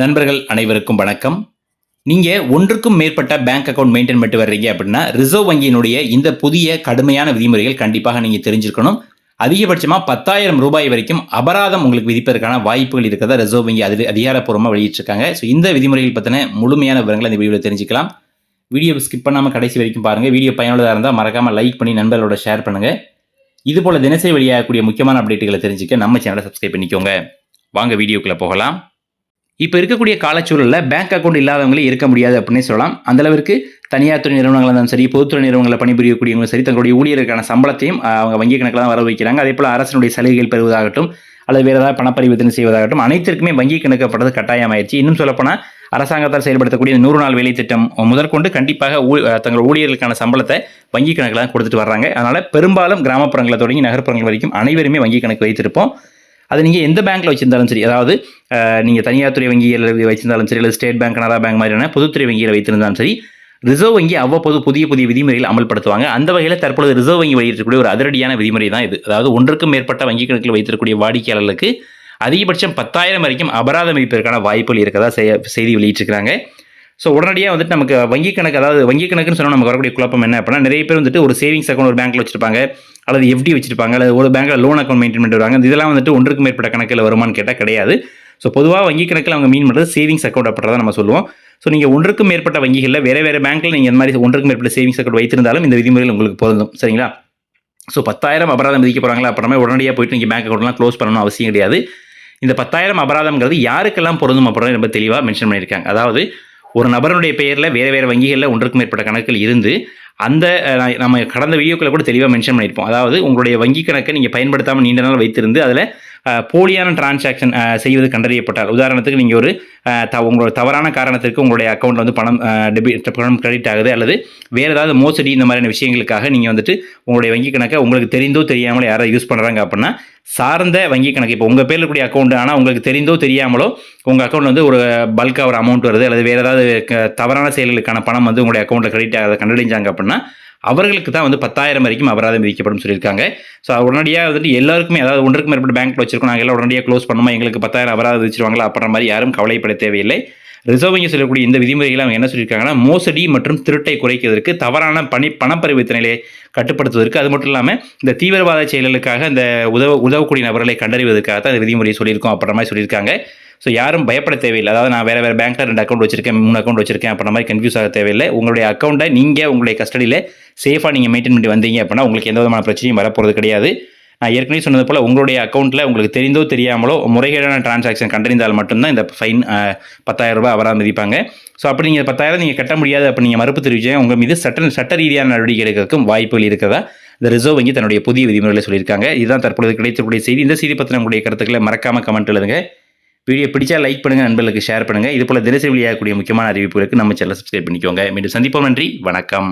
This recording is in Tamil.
நண்பர்கள் அனைவருக்கும் வணக்கம். நீங்கள் ஒன்றுக்கும் மேற்பட்ட பேங்க் அக்கௌண்ட் மெயின்டைன் பண்ணிட்டு வர்றீங்க அப்படின்னா ரிசர்வ் வங்கியினுடைய இந்த புதிய கடுமையான விதிமுறைகள் கண்டிப்பாக நீங்கள் தெரிஞ்சிருக்கணும். அதிகபட்சமாக பத்தாயிரம் ரூபாய் வரைக்கும் அபராதம் உங்களுக்கு விதிப்பதற்கான வாய்ப்புகள் இருக்கிறதா ரிசர்வ் வங்கி அதில் அதிகாரப்பூர்வமாக வெளியிட்டிருக்காங்க. ஸோ இந்த விதிமுறைகள் பற்றின முழுமையான விவரங்களை இந்த வீடியோவில் தெரிஞ்சுக்கலாம். வீடியோ ஸ்கிப் பண்ணாமல் கடைசி வரைக்கும் பாருங்கள் வீடியோ பயனுள்ளதாக இருந்தால் மறக்காமல் லைக் பண்ணி நண்பர்களோட ஷேர் பண்ணுங்கள் இது போல் தினசரி வெளியாகக்கூடிய முக்கியமான அப்டேட்டுகளை தெரிஞ்சுக்க நம்ம சேனலை சப்ஸ்கிரைப் பண்ணிக்கோங்க. வாங்க வீடியோக்குள்ளே போகலாம். இப்போ இருக்கக்கூடிய காலச்சூழலில் பேங்க் அக்கௌண்ட் இல்லாதவங்களே இருக்க முடியாது அப்படின்னே சொல்லலாம். அந்தளவிற்கு தனியார் துறை நிறுவனங்களாக இருந்தாலும் சரி பொதுத்துறை நிறுவனங்களில் பணிபுரியக்கூடியவங்களும் சரி தங்களுடைய ஊழியருக்கான சம்பளத்தையும் அவங்க வங்கி கணக்கில் தான் வர வைக்கிறாங்க அதே போல் அரசினுடைய சலுகைகள் பெறுவதாகட்டும் அல்லது வேறு ஏதாவது பணப்பரிவர்த்தனை செய்வதாகட்டும் அனைத்திற்குமே வங்கி கணக்கப்படுறது கட்டாயமாயிருச்சு. இன்னும் சொல்லப்போனால் அரசாங்கத்தால் செயல்படுத்தக்கூடிய நூறு நாள் வேலை திட்டம் முதற்கொண்டு கண்டிப்பாக ஊ- தங்கள் ஊழியர்களுக்கான சம்பளத்தை வங்கி கணக்கில் தான் கொடுத்துட்டு வர்றாங்க. அதனால் பெரும்பாலும் கிராமப்புறங்களை தொடங்கி நகர்ப்புறங்கள் வரைக்கும் அனைவருமே வங்கி கணக்கு வைத்திருப்போம். அது நீங்கள் எந்த பேங்க்கில் வச்சிருந்தாலும் சரி அதாவது நீங்கள் தனியார் துறை வங்கியில் வச்சிருந்தாலும் சரி இல்லை ஸ்டேட் பேங்க் கனரா பேங்க் மாதிரியான பொதுத்துறை வங்கியில் வைத்திருந்தாலும் சரி ரிசர்வ் வங்கி அவ்வப்போது புதிய புதிய விதிமுறைகள் அமல்படுத்துவாங்க. அந்த வகையில் தற்பொழுது ரிசர்வ் வங்கி வெளியிடக்கூடிய ஒரு அதிரடியான விதிமுறை தான் இது. அதாவது ஒன்றுக்கும் மேற்பட்ட வங்கி கணக்கில் வைத்திருக்கக்கூடிய வாடிக்கையாளர்களுக்கு அதிகபட்சம் பத்தாயிரம் வரைக்கும் அபராதம் விதிப்பதற்கான வாய்ப்புகள் இருக்கதா செய்ய- செய்தி வெளியிட்டிருக்கிறாங்க. ஸோ உடனடியாக வந்துட்டு நமக்கு வங்கி கணக்கு அதாவது வங்கி கணக்குன்னு சொன்னால் நமக்கு வரக்கூடிய குழப்பம் என்ன அப்படின்னா நிறைய பேர் வந்துட்டு ஒரு சேவிங்ஸ் அக்கௌண்ட் ஒரு பேங்க்கில் வச்சிருப்பாங்க அல்லது எஃப்டி வச்சிருப்பாங்க அல்லது ஒரு பேங்க்கில் லோன் அக்கௌண்ட் மெயின்டைன் பண்ணிட்டு வருவாங்க. இதெல்லாம் வந்துட்டு ஒன்றுக்கு மேற்பட்ட கணக்கில் வருமான்னு கேட்டால் கிடையாது. ஸோ பொதுவாக வங்கி கணக்கில் அவங்க மீன் பண்ணுறது சேவிங்ஸ் அக்கௌண்ட் அப்படின்றத நம்ம சொல்லுவோம். ஸோ நீங்கள் ஒன்றுக்கும் மேற்பட்ட வங்கிகளில் வேறு வேறு பேங்க்கில் நீங்கள் இந்த மாதிரி ஒன்றுக்கும் மேற்பட்ட சேவிங்ஸ் அக்கௌண்ட் வைத்திருந்தாலும் இந்த விதிமுறைகள் உங்களுக்கு பொருந்தும். சரிங்களா? ஸோ பத்தாயிரம் அபராதம் விதிக்க போகிறாங்களா அப்புறமே உடனடியாக போயிட்டு நீங்கள் பேங்க் அக்கௌண்ட்லாம் க்ளோஸ் பண்ணணும் அவசியம் கிடையாது. இந்த பத்தாயிரம் அபராதம்ங்கிறது யாருக்கெல்லாம் பொருந்தும் அப்படின்னு ரொம்ப தெளிவாக மென்ஷன் பண்ணியிருக்காங்க. அதாவது ஒரு நபருடைய பெயரில் வேறு வேறு வங்கிகளில் ஒன்றுக்கும் மேற்பட்ட கணக்கில் இருந்து அந்த நம்ம கடந்த வீடியோக்களை கூட தெளிவாக மென்ஷன் பண்ணியிருப்போம். அதாவது உங்களுடைய வங்கி கணக்கை நீங்கள் பயன்படுத்தாமல் நீண்ட நாள் வைத்திருந்து அதில் போலியான டிரான்சாக்ஷன் செய்வது கண்டறியப்பட்டால். உதாரணத்துக்கு நீங்கள் ஒரு த உங்களோட தவறான காரணத்திற்கு உங்களுடைய அக்கௌண்ட்டில் வந்து பணம் டெபிட் பணம் கிரெடிட் ஆகுது அல்லது வேறு ஏதாவது மோசடி இந்த மாதிரியான விஷயங்களுக்காக நீங்கள் வந்துட்டு உங்களுடைய வங்கி கணக்கை உங்களுக்கு தெரிந்தோ தெரியாமலோ யாராவது யூஸ் பண்ணுறாங்க அப்படின்னா சார்ந்த வங்கி கணக்கு இப்போ உங்கள் பேரில் கூடிய அக்கௌண்ட் ஆனால் உங்களுக்கு தெரிந்தோ தெரியாமலோ உங்கள் அக்கௌண்ட் வந்து ஒரு பல்காக ஒரு அமௌண்ட் வருது அல்லது வேறு ஏதாவது தவறான செயல்களுக்கான பணம் வந்து உங்களுடைய அக்கௌண்ட்டில் கிரெடிட் ஆகிறத கண்டறிஞ்சாங்க அப்படின்னா அவர்களுக்கு தான் வந்து பத்தாயிரம் வரைக்கும் அபராதம் விதிக்கப்படும் சொல்லியிருக்காங்க. ஸோ உடனடியாக வந்துட்டு எல்லாருக்குமே அதாவது ஒன்றுக்கு மேற்பட்ட பேங்க்கில் வச்சிருக்கோம். நாங்கள் எல்லாம் உடனடியாக க்ளோஸ் பண்ணுமா எங்களுக்கு பத்தாயிரம் அபராதம் விதிச்சிருவாங்களா? அப்படின்ற மாதிரி யாரும் கவலைப்பட தேவையில்லை. ரிசர்வ் வங்கி சொல்லக்கூடிய இந்த விதிமுறைகளை அவங்க என்ன சொல்லியிருக்காங்கன்னா மோசடி மற்றும் திருட்டை குறைக்கிறதுக்கு தவறான பணி பணப்பரிவர்த்தனைகளை கட்டுப்படுத்துவதற்கு அது மட்டும் இல்லாமல் இந்த தீவிரவாத செயல்களுக்காக இந்த உதவ உதவக்கூடிய நபர்களை கண்டறிவதற்காக தான் இந்த விதிமுறையை சொல்லியிருக்கோம் அப்படின்ற மாதிரி சொல்லியிருக்காங்க. ஸோ யாரும் பயப்பட தேவையில்லை. அதாவது நான் வேறு வேறு பேங்க்கில் ரெண்டு அக்கௌண்ட் வச்சிருக்கேன் மூணு அக்கௌண்ட் வச்சிருக்கேன் அப்படின்ற மாதிரி கன்ஃபியூஸ் ஆக தேவையில்லை. உங்களுடைய அக்கௌண்ட்டை நீங்கள் உங்களுடைய கஸ்டடியில் சேஃபாக நீங்கள் மெயின்டைன் பண்ணி வந்தீங்க அப்படின்னா உங்களுக்கு எந்த விதமான பிரச்சனையும் வரப்போகிறது கிடையாது. நான் ஏற்கனவே சொன்னது போல் உங்களுடைய அக்கௌண்ட்டில் உங்களுக்கு தெரிந்தோ தெரியாமலோ முறைகேடான டிரான்சாக்ஷன் கண்டறிந்தால் மட்டும்தான் இந்த ஃபைன் பத்தாயிரம் ரூபாய் அபராதம் மதிப்பாங்க ஸோ அப்படி நீங்கள் பத்தாயிரம் நீங்கள் கட்ட முடியாது அப்படி நீங்கள் மறுப்பு தெரிவிச்சா உங்கள் மீது சட்ட சட்ட ரீதியான நடவடிக்கை எடுக்கிறதுக்கும் வாய்ப்புகள் இருக்கிறதா? இந்த ரிசர்வ் வங்கி தன்னுடைய புதிய விதிமுறைகளை சொல்லியிருக்காங்க. இதுதான் தற்பொழுது கிடைத்தக்கூடிய செய்தி. இந்த செய்தி பற்றின உங்களுடைய கருத்துக்களை மறக்காமல் கமெண்ட் எழுதுங்க. வீடியோ பிடிச்சா லைக் பண்ணுங்கள் நண்பர்களுக்கு ஷேர் பண்ணுங்கள் இது போல் தினசரி வெளியாகக்கூடிய முக்கியமான அறிவிப்புகளுக்கு நம்ம சேனலை சப்ஸ்கிரைப் பண்ணிக்கோங்க. மீண்டும் சந்திப்போம் நன்றி வணக்கம்.